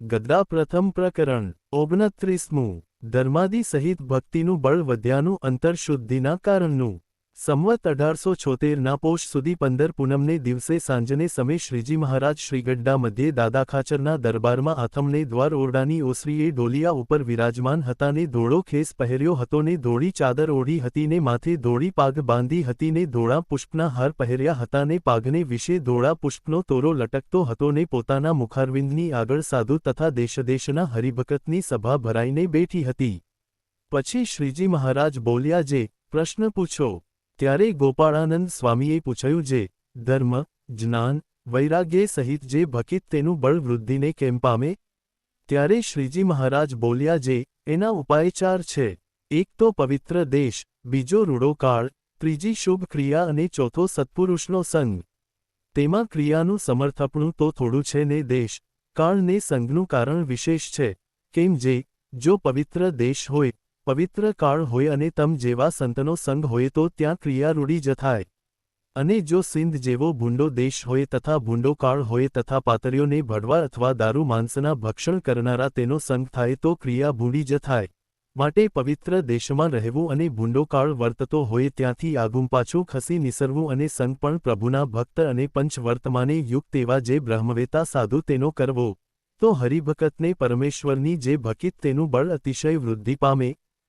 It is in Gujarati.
ગદ્દા પ્રથમ પ્રકરણ ઓગણત્રીસમું ધર્માદિ સહિત ભક્તિનું બળ વધ્યાનું અંતરશુદ્ધિના કારણનું. સંવત અઢારસો છોતેરના પોષ સુધી પંદર પૂનમને દિવસે સાંજને સમે શ્રીજી મહારાજ શ્રીગડ્ડા મધ્યે દાદા ખાચરના દરબારમાં આથમને દ્વાર ઓરડાની ઓસરીએ ડોલિયા ઉપર વિરાજમાન હતા ને ધોળો ખેસ પહેર્યો હતો ને ધોળી ચાદર ઓઢી હતી ને માથે ધોળી પાગ બાંધી હતી ને ધોળા પુષ્પના હાર પહેર્યા હતા ને પાગને વિશે ધોળા પુષ્પનો તોરો લટકતો હતો ને પોતાના મુખારવિંદની આગળ સાધુ તથા દેશદેશના હરિભકતની સભા ભરાઈને બેઠી હતી. પછી શ્રીજી મહારાજ બોલ્યા, જે પ્રશ્ન પૂછો ત્યારે ગોપાળાનંદ સ્વામીએ પૂછ્યું જે ધર્મ, જ્ઞાન, વૈરાગ્ય સહિત જે ભકિત તેનું બળ વૃદ્ધિને કેમ પામે? ત્યારે શ્રીજી મહારાજ બોલ્યા જે એના ઉપાય ચાર છે. એક તો પવિત્ર દેશ, બીજો રૂડો કાળ, ત્રીજી શુભ ક્રિયા અને ચોથો સત્પુરુષનો સંગ. તેમાં ક્રિયાનું સમર્થપણું તો થોડું છે ને દેશ કાળ ને સંઘનું કારણ વિશેષ છે. કેમ જે, જો પવિત્ર દેશ હોય પવિત્ર કાળ હોય અને તમ જેવા સંતનો સંગ હોય તો ત્યાં ક્રિયા રૂઢી જથાય અને જો સિંધ જેવો ભૂંડો દેશ હોય તથા ભૂંડો કાળ હોય તથા પાતરીઓને ભડવા અથવા દારૂ માંસના ભક્ષણ કરનારા તેનો સંગ થાય તો ક્રિયા ભૂંડી જથાય માટે પવિત્ર દેશમાં રહેવું અને ભૂંડો કાળ વર્તતો હોય ત્યાંથી આગું પાછું ખસી નિસરવું અને સંગ પણ પ્રભુના ભક્ત અને પંચ વર્તમાને યુક્ત એવા જે બ્રહ્મવેતા સાધુ તેનો કરવો. તો હરિભકતને પરમેશ્વરની જે ભકિત તેનું બળ અતિશય વૃદ્ધિ પામે